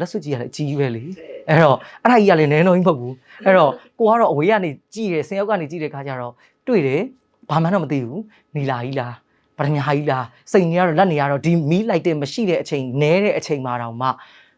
လက်စွပ်ကြီးကလည်းအကြီးကြီးပဲလေအဲ့တော့အဲ့ဒါကြီးကလည်းနည်းတော့ကြီးမဟုတ်ဘူးအဲ့တော့ကိုကတော့အဝေးကနေကြည့်တယ်ဆင်ရောက်ကနေကြည့်တဲ့ခါကျတော့တွေ့တယ်ဘာမှတော့မသိဘူးနီလာကြီးလားပထမကြီးလားစိတ်နေရတော့လက်နေရတော့ဒီမီးလိုက်တဲ့မရှိတဲ့အချိန်နဲတဲ့အချိန်မှာတော့မှ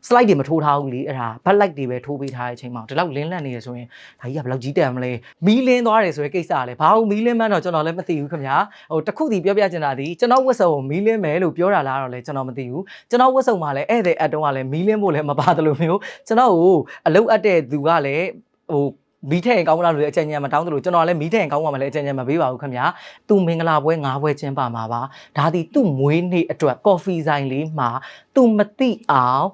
slide တွေမထိုးထားဘူးလေအဲ့ဒါ back light တွေပဲထိုးပေးထားတဲ့အချိန်မှာဒီလောက်လင်းလက်နေရဆိုရင်ဒါကြီးကဘယ်လောက်ကြီးတန်မလဲမီးလင်းသွားတယ်ဆိုတဲ့ကိစ္စကလည်းဘာလို့မီးလင်းမှန်းတော့ကျွန်တော်လည်းမသိဘူးခင်ဗျာဟိုတစ်ခုစီပြောပြချင်တာဒီကျွန်တော်ဝတ်စုံကိုမီးလင်းမယ်လို့ပြောတာလားတော့လည်းကျွန်တော်မသိဘူးကျွန်တော်ဝတ်စုံမှာလည်းဧည့်သည်အတုံးကလည်းမီးလင်းဖို့လည်းမပါတယ်လို့မျိုးကျွန်တော်ကိုအလုပ်အပ်တဲ့သူကလည်းဟိုမီးထည့်ရင်ကောင်းမလားလို့လည်းအကြံဉာဏ်မတောင်းသလိုကျွန်တော်လည်းမီးထည့်ရင်ကောင်းမှာမလဲအကြံဉာဏ်မပေးပါဘူးခင်ဗျာသူမင်္ဂလာပွဲ၅ပွဲကျင်းပမှာပါဒါဒီသူ့မွေးနေ့အတွက်ကော်ဖီဆိုင်လေးမှာသူမသိအောင်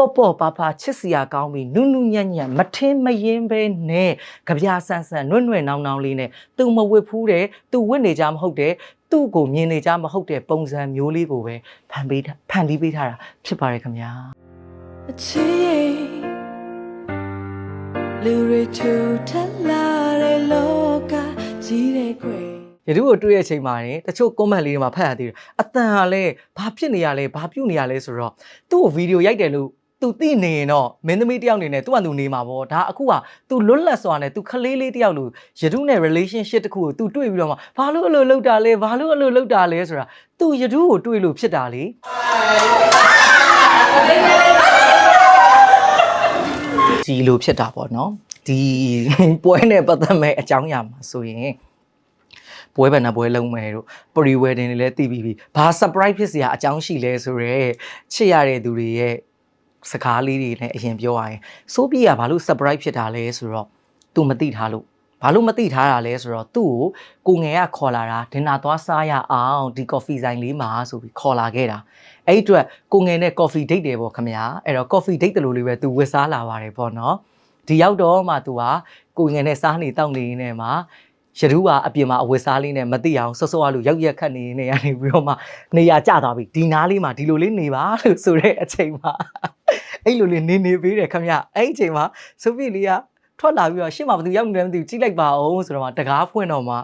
ပေါ့ပေါ့ပါပါချစ်စရာကောင်းပြီးနုနုညံ့ညံ့မထင်းမယင်းပဲနဲ့ကြပြာဆန်ဆန်နွဲ့နွဲ့နောင်နောင်လေးနဲ့သူမဝစ်ဖူးတယ်သူဝစ်နေကြမဟုတ်တယ်သူ့ကိုမြင်နေကြမဟုတ်တဲ့ပုံစံမျိုးလေးကိုပဲဖန်ပေးထားဖန်တီးပေးထားတာဖြစ်ပါတယ်ခင်ဗျာအချစ်လူတွေထူထပ်လာတဲ့လောကကြီးတဲ့ခွေရတုကိုတွေ့ရဲ့အချိန်မှာနေတချို့ comment လေးတွေမှာဖတ်ရသေးတယ်အတန်ကလည်းဘာဖြစ်နေရလဲဘာပြုတ်နေရလဲဆိုတော့သူ့ကိုဗီဒီယိုရိုက်တယ်လို့ သူသိနေရင်တော့မင်းသမီးတယောက်နေနဲ့သူ့အတူနေမှာပေါ့ဒါအခုက तू လွတ်လပ်စွာနဲ့ तू ခလေးလေးတယောက်လို့ယတုနဲ့ relationship တစ်ခုကို तू တွေ့ပြီးတော့မှဘာလို့အလိုလောက်တာလဲဘာလို့အလိုလောက်တာလဲဆိုတာ तू ယတုကိုတွေ့လို့ဖြစ်တာလေဒီလိုဖြစ်တာပေါ့နော်ဒီပွဲနဲ့ပတ်သက်မဲ့အကြောင်းအရာမှာဆိုရင် ပွဲဘယ်နှပွဲလုံးမယ်တို့ pre wedding တွေလည်းတည်ပြီးပြီဘာ surprise ဖြစ်စရာအကြောင်းရှိလဲဆိုတော့ချစ်ရတဲ့သူတွေရဲ့ စကားလေးတွေနဲ့အရင်ပြောရရင်ဆိုပြီးကဘာလို့ surprise ဖြစ်တာလဲဆိုတော့ तू မသိထားလို့ဘာလို့မသိထားတာလဲဆိုတော့သူ့ကိုကိုငယ်ကခေါ်လာတာဒင်နာသွားစားရအောင်ဒီကော်ဖီဆိုင်လေးမှာဆိုပြီးခေါ်လာခဲ့တာအဲ့ဒီအတွက်ကိုငယ်နဲ့ကော်ဖီဒိတ်တယ်ပေါ့ခမညာအဲ့တော့ကော်ဖီဒိတ်တယ်လို့လေးပဲသူဝစ်စားလာပါတယ်ပေါ့နော်ဒီရောက်တော့မှသူကကိုငယ်နဲ့စားနေတောက်နေနေမှာ ရတူကအပြင်မှာအဝတ်စားလေးနဲ့မသိအောင်စောစောကလို့ရောက်ရက်ခတ်နေနေရနေပြီးတော့မှနေရာကျသွားပြီဒီနားလေးမှာဒီလိုလေးနေပါလို့ဆိုတဲ့အချိန်မှာအဲ့လိုလေးနေနေပေးတယ်ခမရအဲ့ဒီအချိန်မှာဆိုဖီလေးကထွက်လာပြီးတော့ရှေ့မှာဘယ်သူရောက်နေလဲမသိဘူးကြည့်လိုက်ပါအောင်ဆိုတော့မှတကားဖွင့်တော့မှ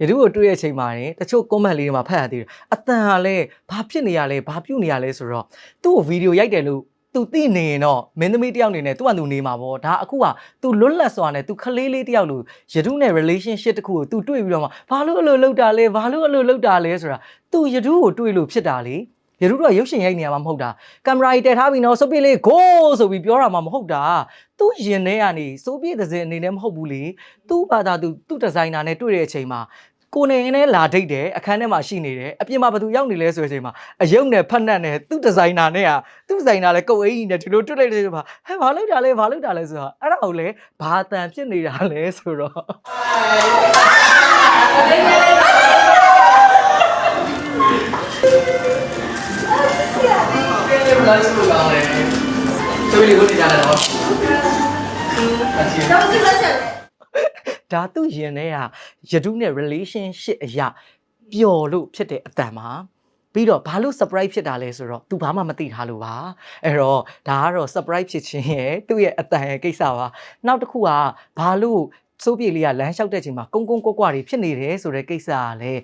ရတူကိုတွေ့တဲ့အချိန်မှာနေတချို့ comment လေးတွေမှာဖတ်ရသေးတယ်အတန်ကလည်းဘာဖြစ်နေရလဲဘာပြုတ်နေရလဲဆိုတော့သူ့ကိုဗီဒီယိုရိုက်တယ်လို့ သူသိနေရင်တော့မင်းသမီးတယောက်နေနဲ့သူ့အတူနေမှာပေါ့ဒါအခုက तू လွတ်လပ်စွာနဲ့ तू ခလေးလေးတယောက်လို့ယတုနဲ့ relationship တစ်ခုကို तू တွေ့ပြီးတော့မှဘာလို့အလိုလောက်တာလဲဘာလို့အလိုလောက်တာလဲဆိုတာ तू ယတုကိုတွေ့လို့ဖြစ်တာလေယတုတော့ရုပ်ရှင်ရိုက်နေရမှာမဟုတ်တာကင်မရာကြီးတက်ထားပြီးတော့စုပ်ပြလေး go ဆိုပြီးပြောတာမှမဟုတ်တာသူ့ရင်ထဲကနေစိုးပြည့်တဲ့စင်အနေနဲ့မဟုတ်ဘူးလေသူ့ဘာသာသူသူ့ဒီဇိုင်နာနဲ့တွေ့တဲ့အချိန်မှာ ကိုနေနဲ့လာဒိတ်တယ်အခန်းထဲမှာရှိနေတယ်အပြင်မှာဘယ်သူရောက်နေလဲဆိုတဲ့အချိန်မှာအယုံနဲ့ဖက်နှက်နဲ့သူ့ဒီဇိုင်နာနဲ့ကသူ့ဒီဇိုင်နာလည်းကုတ်အင်းကြီးနဲ့ဒီလိုတွေ့လိုက်တဲ့ချိန်မှာဟဲ့ဘာလုပ်တာလဲဘာလုပ်တာလဲဆိုတော့အဲ့ဒါကိုလေဘာတန်ဖြစ်နေတာလဲဆိုတော့လိုက်စလို့ကောင်းတယ်သူလေးကိုနေကြတယ်နော် ဒါသူရင်ထဲကယတုနဲ့ relationship အရာပျော်လို့ဖြစ်တဲ့အတန်မှာပြီးတော့ဘာလို့ surprise ဖြစ်တာလဲဆိုတော့ तू ဘာမှမသိထားလို့ပါအဲ့တော့ဒါကတော့ surprise ဖြစ်ခြင်းရဲ့သူ့ရဲ့အတန်ရဲ့ကိစ္စပါနောက်တစ်ခုကဘာလို့စိုးပြေလေးကလမ်းလျှောက်တဲ့ချိန်မှာကုန်းကုန်းကွက်ကွက်တွေဖြစ်နေတယ်ဆိုတဲ့ကိစ္စကလည်း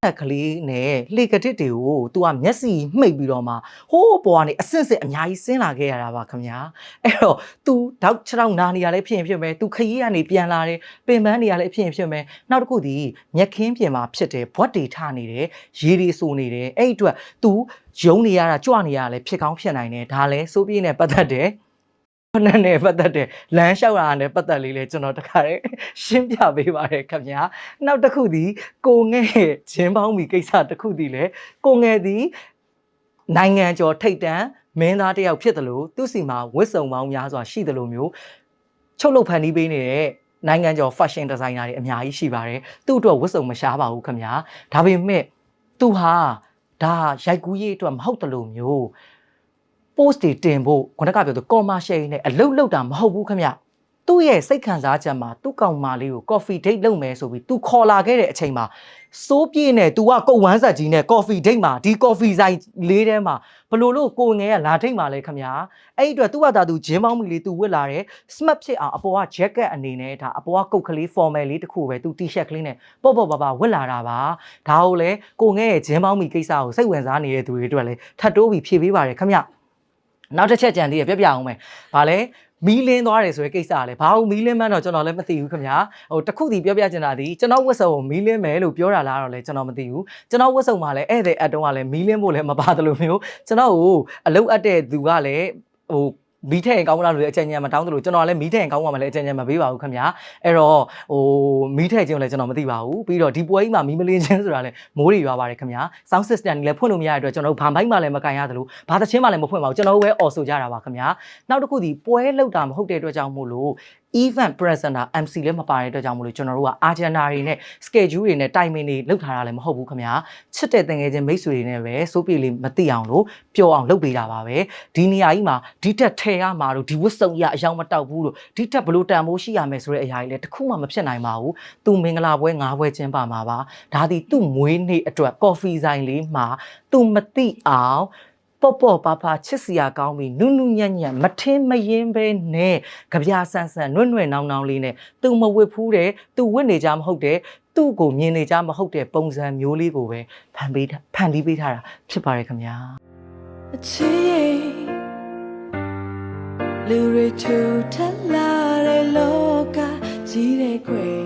ဒေါက်ကလေးနဲ့လေကတစ်တွေကို तू ကမျက်စိမှိတ်ပြီးတော့မှဟိုးပေါ်ကနေအဆင့်ဆင့်အများကြီးဆင်းလာခဲ့ရတာပါခင်ဗျာအဲ့တော့ तू ဒေါက်ခြေထောက်နာနေရလဲဖြစ်ရင်ဖြစ်မယ် तू ခရီးကနေပြန်လာတယ်ပင်ပန်းနေရလဲဖြစ်ရင်ဖြစ်မယ်နောက်တစ်ခုဒီမျက်ခင်းပြင်မှာဖြစ်တယ်ဘွက်တွေထနေတယ်ရေတွေစိုးနေတယ်အဲ့ဒီအတွက် तू ယုံနေရတာကြွနေရတာလဲဖြစ်ကောင်းဖြစ်နိုင်တယ်ဒါလဲစိုးပြေးနဲ့ပတ်သက်တယ် ဖနက်နဲ့ပတ်သက်တဲ့လမ်းလျှောက်တာနဲ့ပတ်သက်လေးလဲကျွန်တော်တခါတည်းရှင်းပြပေးပါတယ်ခင်ဗျာနောက်တစ်ခုဒီကိုငဲ့ဂျင်းပေါင်းမီကိစ္စတစ်ခုဒီလဲကိုငဲ့ဒီနိုင်ငံကျော်ထိတ်တန်းမင်းသားတစ်ယောက်ဖြစ်တယ်လို့သူ့စီမှာဝတ်စုံပေါင်းများစွာရှိတယ်လို့မျိုးချုပ်လုပ်ဖန်တီးပေးနေတဲ့နိုင်ငံကျော် fashion designer တွေအများကြီးရှိပါတယ်သူ့အတွက်ဝတ်စုံမရှားပါဘူးခင်ဗျာဒါပေမဲ့သူဟာဒါရိုက်ကူးရေးအတွက်မဟုတ်တယ်လို့မျိုး post တွေတင်ဖို့ခုနကပြောသူ commercial နဲ့အလုပ်လုပ်တာမဟုတ်ဘူးခင်ဗျသူ့ရဲ့စိတ်ခံစားချက်မှာသူ့ကောင်မလေးကို coffee date လုပ်မယ်ဆိုပြီး तू ခေါ်လာခဲ့တဲ့အချိန်မှာစိုးပြေးနဲ့ तू ကကုတ်ဝမ်းဆက်ကြီးနဲ့ coffee date မှာဒီ coffee ဆိုင်လေးထဲမှာဘလို့လို့ကိုငယ်ကလာထိတ်မှာလဲခင်ဗျာအဲ့ဒီအတွက်သူ့ဟာတာသူဂျင်းပေါင်းမီလေး तू ဝတ်လာတယ် smart ဖြစ်အောင်အပေါ်က jacket အနေနဲ့ဒါအပေါ်ကကုတ်ကလေး formal လေးတစ်ခုပဲ तू t-shirt ကလေးနဲ့ပေါ့ပေါ့ပါပါဝတ်လာတာပါဒါကိုလေကိုငယ်ရဲ့ဂျင်းပေါင်းမီကိစ္စကိုစိတ်ဝင်စားနေတဲ့သူတွေအတွက်လည်းထပ်တိုးပြီးဖြည့်ပေးပါတယ်ခင်ဗျ နောက်တစ်ချက်ကြံသေးရပြပြအောင်မယ်။ဘာလဲမီးလင်းသွားတယ်ဆိုတဲ့ကိစ္စကလည်းဘာလို့မီးလင်းမှန်းတော့ကျွန်တော်လည်းမသိဘူးခင်ဗျာ။ဟိုတစ်ခုတည်းပြောပြချင်တာဒီကျွန်တော်ဝတ်စုံကိုမီးလင်းမယ်လို့ပြောတာလားတော့လည်းကျွန်တော်မသိဘူး။ကျွန်တော်ဝတ်စုံမှာလည်းဧည့်သည်အတုံးကလည်းမီးလင်းဖို့လည်းမပါတယ်လို့မျိုးကျွန်တော်ကိုအလုတ်အပ်တဲ့သူကလည်းဟို မီးထည့်ရင်ကောင်းမလားလို့လည်းအကြံဉာဏ်မတောင်းသလိုကျွန်တော်ကလည်းမီးထည့်ရင်ကောင်းမှာမလဲအကြံဉာဏ်မပေးပါဘူးခင်ဗျာအဲ့တော့ဟိုမီးထည့်ခြင်းကိုလည်းကျွန်တော်မသိပါဘူးပြီးတော့ဒီပွဲကြီးမှာမီးမလင်းခြင်းဆိုတာလည်းမိုးတွေရွာပါတယ်ခင်ဗျာ sound system ကြီးလည်းဖွင့်လို့မရတဲ့အတွက်ကျွန်တော်တို့ဘာဘိုက်မှလည်းမကန်ရသလိုဘာသချင်းမှလည်းမဖွင့်ပါဘူးကျွန်တော်တို့ပဲអော်ဆိုကြတာပါခင်ဗျာနောက်တစ်ခုဒီပွဲလောက်တာမဟုတ်တဲ့အတွက်ကြောင့်မို့လို့ event presenter MC လည်းမပါတဲ့အတွက်ကြောင့်မို့လို့ကျွန်တော်တို့က agenda တွေနဲ့ schedule တွေနဲ့ timing တွေလောက်ထားတာလည်းမဟုတ်ဘူးခင်ဗျာချစ်တဲ့တငယ်ချင်းမိတ်ဆွေတွေနဲ့ပဲစိုးပြေလေးမသိအောင်လို့ပျော်အောင်လုပ်ပေးတာပါပဲဒီနေရာကြီးမှာဒီတက်ထဲရမှာလို့ဒီဝတ်စုံရအယောင်မတောက်ဘူးလို့ဒီတက်ဘလို့တန်မိုးရှိရမယ်ဆိုတဲ့အရာကြီးလည်းတစ်ခုမှမဖြစ်နိုင်ပါဘူးသူမင်္ဂလာပွဲ၅ပွဲကျင်းပါမှာပါဒါဒီသူ့မွေးနေ့အတွက် coffee ဆိုင်လေးမှာသူမသိအောင် ပေါ့ပေါ့ပါပါချစ်စရာကောင်းပြီနုနုညံ့ညံ့မထင်းမရင်ပဲနဲ့ကြပြဆန်းဆန်းနွဲ့နွဲ့နောင်နောင်လေးနဲ့သူမဝစ်ဖူးတယ်သူဝစ်နေကြမဟုတ်တယ်သူ့ကိုမြင်နေကြမဟုတ်တဲ့ပုံစံမျိုးလေးကိုပဲဖန်ပေးဖန်တီးပေးထားတာဖြစ်ပါတယ်ခင်ဗျာအချစ်လူတွေထူထပ်လာတဲ့လောကကြီးတဲ့ကွယ်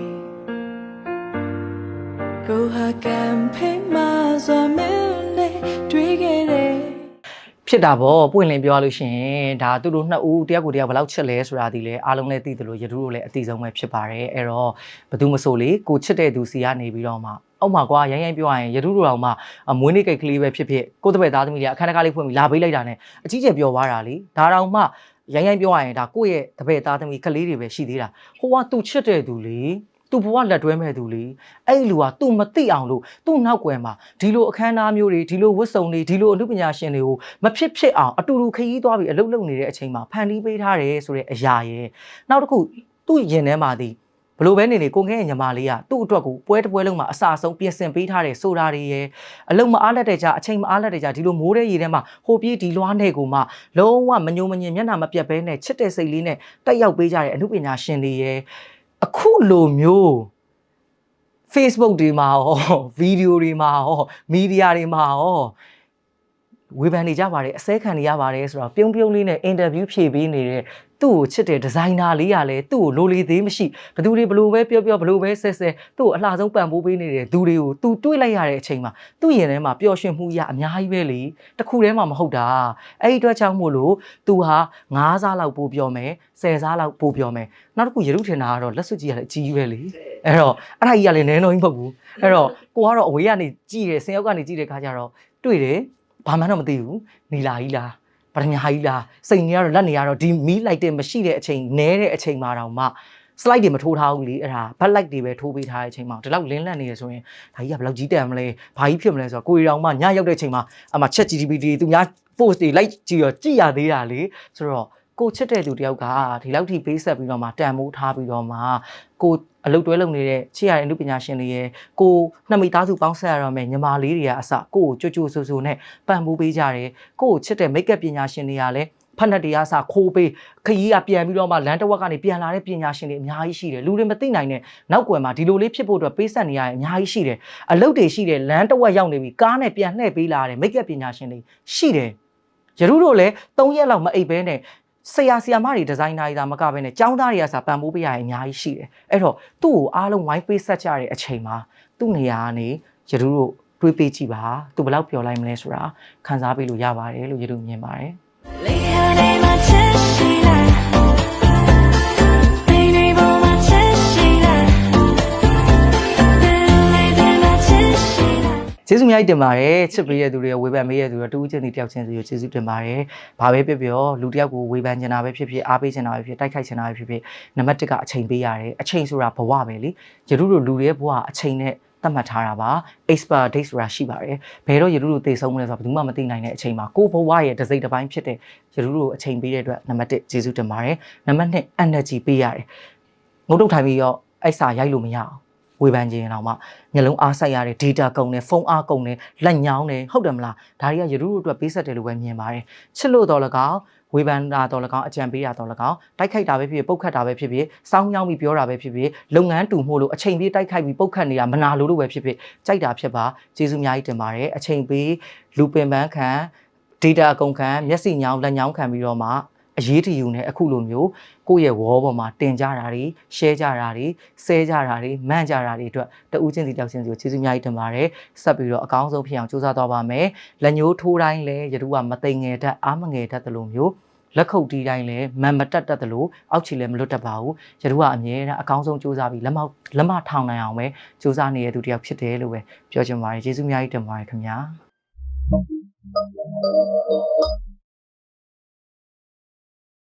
ကိုဟာကံဖိမှာ ဖြစ်တာပေါ့ပွင့်လင်းပြောရလို့ရှိရင်ဒါသူတို့နှစ်ဦးတယောက်ကိုတယောက်ဘယ်လောက်ချစ်လဲဆိုတာဒီလေအားလုံးလည်းသိသလိုရတူတို့လည်းအသိဆုံးပဲဖြစ်ပါတယ်အဲ့တော့ဘယ်သူမဆိုလေကိုချစ်တဲ့သူစီကနေပြီးတော့မှအောက်မှာကွာရိုင်းရိုင်းပြောရရင်ရတူတို့တော်မှအမွေးနေ့ကိတ်ကလေးပဲဖြစ်ဖြစ်ကိုယ့်တပည့်သားသမီးတွေအခန်းတကားလေးဖွင့်ပြီးလာပေးလိုက်တာနဲ့အကြီးကျယ်ပြောသွားတာလေဒါတောင်မှရိုင်းရိုင်းပြောရရင်ဒါကိုယ့်ရဲ့တပည့်သားသမီးကလေးတွေပဲရှိသေးတာဟိုကသူချစ်တဲ့သူလေ သူဘဝလက်တွဲမဲ့သူလေအဲ့ဒီလူက तू မသိအောင်လို့သူ့နောက်ွယ်မှာဒီလိုအခမ်းအနားမျိုးတွေဒီလိုဝတ်စုံတွေဒီလိုအမှုပညာရှင်တွေကိုမဖြစ်ဖြစ်အောင်အတူတူခရီးသွားပြီးအလုပ်လုပ်နေတဲ့အချိန်မှာဖန်တီးပေးထားတယ်ဆိုတဲ့အရာရဲ့နောက်တစ်ခုသူ့ရင်ထဲမှာဒီဘလို့ပဲနေနေကိုငဲ့ရဲ့ညီမလေးကသူ့အတွက်ကိုပွဲတစ်ပွဲလုံးမှာအစာဆုံးပြင်ဆင်ပေးထားတယ်ဆိုတာတွေရဲ့အလုံးမအားလက်တဲ့ကြအချိန်မအားလက်တဲ့ကြဒီလိုမိုးတဲ့ရေထဲမှာဟိုပြေးဒီလွားနဲ့ကိုမှလုံးဝမညိုမညင်မျက်နှာမပြတ်ဘဲနဲ့ချစ်တဲ့စိတ်လေးနဲ့တက်ရောက်ပေးကြတဲ့အမှုပညာရှင်တွေရဲ့ အခုလိုမျိုး Facebook တွေမှာရောဗီဒီယိုတွေမှာရောမီဒီယာတွေမှာရော ဝေဖန်နေကြပါတယ်အစဲခံနေရပါတယ်ဆိုတော့ပြုံးပြုံးလေးနဲ့အင်တာဗျူးဖြေပေးနေတဲ့သူ့ကိုချစ်တဲ့ဒီဇိုင်နာလေးကလည်းသူ့ကိုလိုလေသေးမရှိဘယ်သူတွေဘလို့ပဲပြောပြောဘလို့ပဲဆက်ဆက်သူ့ကိုအလှဆုံးပံ့ပိုးပေးနေတဲ့သူတွေကိုသူတွေးလိုက်ရတဲ့အချိန်မှာသူ့ရင်ထဲမှာပျော်ရွှင်မှုရအများကြီးပဲလေတစ်ခုတည်းမှမဟုတ်တာအဲ့ဒီအတွက်ကြောင့်မို့လို့သူဟာ9စားလောက်ပို့ပြောမယ်10စားလောက်ပို့ပြောမယ်နောက်တစ်ခုရရုထင်တာကတော့လက်စွပ်ကြီးကလည်းအကြီးကြီးပဲလေအဲ့တော့အဲ့ဒါကြီးကလည်းနည်းနည်းကြီးမဟုတ်ဘူးအဲ့တော့ကိုကတော့အဝေးကနေကြည့်တယ်ဆင်ရောက်ကနေကြည့်တဲ့ခါကျတော့တွေ့တယ် ဘာမှတော့မသိဘူးနီလာကြီးလားပထမကြီးလားစိတ်နေရတော့လက်နေရတော့ဒီမီးလိုက်တဲ့မရှိတဲ့အချိန်နဲတဲ့အချိန်မှာတော့မှ slide တွေမထိုးထားဘူးလေအဲ့ဒါ back light တွေပဲထိုးပေးထားတဲ့အချိန်မှာဒီလောက်လင်းလက်နေရဆိုရင်ဒါကြီးကဘယ်လောက်ကြီးတန်မလဲဘာကြီးဖြစ်မလဲဆိုတော့ကိုရီတောင်မှညရောက်တဲ့အချိန်မှာအမှ chat GPT တွေသူများ post တွေ like ကြည့်ရောကြည့်ရသေးတာလေဆိုတော့ ကိုချစ်တဲ့သူတယောက်ကဒီလောက်ထိပေးဆက်ပြီးတော့မှတန်မိုးထားပြီးတော့မှကိုအလုပ်တွဲလုပ်နေတဲ့ချစ်ရတဲ့အမှုပညာရှင်တွေရဲ့ကိုနှစ်မိသားစုပေါင်းဆက်ရတော့မယ်ညီမလေးတွေကအစကိုကိုကြွကြွဆူဆူနဲ့ပံ့ပိုးပေးကြတယ်ကိုကိုချစ်တဲ့မိတ်ကပ်ပညာရှင်တွေကလည်းဖက်နက်တရားစခိုးပေးခရီးကပြန်ပြီးတော့မှလမ်းတစ်ဝက်ကနေပြန်လာတဲ့ပညာရှင်တွေအများကြီးရှိတယ်လူတွေမသိနိုင်တဲ့နောက်ကွယ်မှာဒီလိုလေးဖြစ်ဖို့အတွက်ပေးဆက်နေရတဲ့အများကြီးရှိတယ်အလုပ်တွေရှိတယ်လမ်းတစ်ဝက်ရောက်နေပြီကားနဲ့ပြန်လှည့်ပေးလာတဲ့မိတ်ကပ်ပညာရှင်တွေရှိတယ်ရရုတို့လည်း၃ရက်လောက်မအိပ်ဘဲနဲ့ ဆရာဆရာမတွေဒီဇိုင်နာတွေဒါမကဘဲနဲ့ကျောင်းသားတွေကစာပံ့ပိုးပေးရရင်အများကြီးရှိတယ်အဲ့တော့သူ့ကိုအားလုံးဝိုင်းပေးဆက်ကြတဲ့အချိန်မှာသူ့နေရာကနေရရုတို့တွေးပေးကြည့်ပါသူဘယ်လောက်ပျော်လိုက်မလဲဆိုတာခန်းစားပေးလို့ရပါတယ်လို့ရရုမြင်ပါတယ် ကျေးဇူးအများကြီးတင်ပါတယ်ချစ်ပေးတဲ့သူတွေဝေဖန်ပေးတဲ့သူတွေတူးချင်းတီတယောက်ချင်းစီကိုကျေးဇူးတင်ပါတယ်ဘာပဲပြောပြောလူတစ်ယောက်ကိုဝေဖန်ချင်တာပဲဖြစ်ဖြစ်အားပေးချင်တာပဲဖြစ်တိုက်ခိုက်ချင်တာပဲဖြစ်ဖြစ်နံပါတ်1ကအချိန်ပေးရတယ်အချိန်ဆိုတာဘဝပဲလေယရုတို့လူတွေရဲ့ဘဝအချိန်နဲ့သတ်မှတ်ထားတာပါ expire date ဆိုတာရှိပါတယ်ဘယ်တော့ယရုတို့တည်ဆုံးမလဲဆိုတာဘယ်သူမှမသိနိုင်တဲ့အချိန်မှာကိုယ့်ဘဝရဲ့တစ်စိတ်တစ်ပိုင်းဖြစ်တဲ့ယရုတို့အချိန်ပေးတဲ့အတွက်နံပါတ်1ကျေးဇူးတင်ပါတယ်နံပါတ်2 energy ပေးရတယ်ငုတ်တုတ်ထိုင်ပြီးတော့အဲ့စာရိုက်လို့မရအောင် ဝေဖန်ခြင်းအောင်မှမျက်လုံးအားဆိုင်ရတယ် data ကုန်တယ်ဖုန်းအားကုန်တယ်လက်ညောင်းတယ်ဟုတ်တယ်မလားဒါတွေကယရုတို့အတွက်ပေးဆက်တယ်လို့ပဲမြင်ပါတယ်ချစ်လို့တော့လကောင်ဝေဖန်တာတော့လကောင်အကြံပေးတာတော့လကောင်တိုက်ခိုက်တာပဲဖြစ်ဖြစ်ပုတ်ခတ်တာပဲဖြစ်ဖြစ်စောင်းညောင်းပြီးပြောတာပဲဖြစ်ဖြစ်လုပ်ငန်းတူမှုလို့အချိန်ပေးတိုက်ခိုက်ပြီးပုတ်ခတ်နေတာမနာလို့လို့ပဲဖြစ်ဖြစ်ကြိုက်တာဖြစ်ပါကျေးဇူးအများကြီးတင်ပါတယ်အချိန်ပေးလူပင်ပန်းခံ data အကုန်ခံမျက်စိညောင်းလက်ညောင်းခံပြီးတော့မှ အရေးတယူနဲ့အခုလိုမျိုးကိုယ့်ရဲ့ wall ပေါ်မှာတင်ကြတာတွေ share ကြတာတွေ share ကြတာတွေမှန်ကြတာတွေအတွက်တဦးချင်းစီတောက်ချင်းစီကိုကျေးဇူးအများကြီးတင်ပါတယ်ဆက်ပြီးတော့အကောင်းဆုံးဖြစ်အောင်ကြိုးစားသွားပါမယ်လက်ညှိုးထိုးတိုင်းလဲရတူကမသိငယ်တတ်အားမငယ်တတ်တယ်လို့မျိုးလက်ခုပ်တီးတိုင်းလဲမန်မတက်တတ်တယ်လို့အောက်ခြေလဲမလွတ်တတ်ပါဘူးရတူကအမြဲတမ်းအကောင်းဆုံးကြိုးစားပြီးလက်မောက်လက်မထောင်နိုင်အောင်ပဲကြိုးစားနေတဲ့သူတစ်ယောက်ဖြစ်တယ်လို့ပဲပြောချင်ပါတယ်ကျေးဇူးအများကြီးတင်ပါတယ်ခင်ဗျာ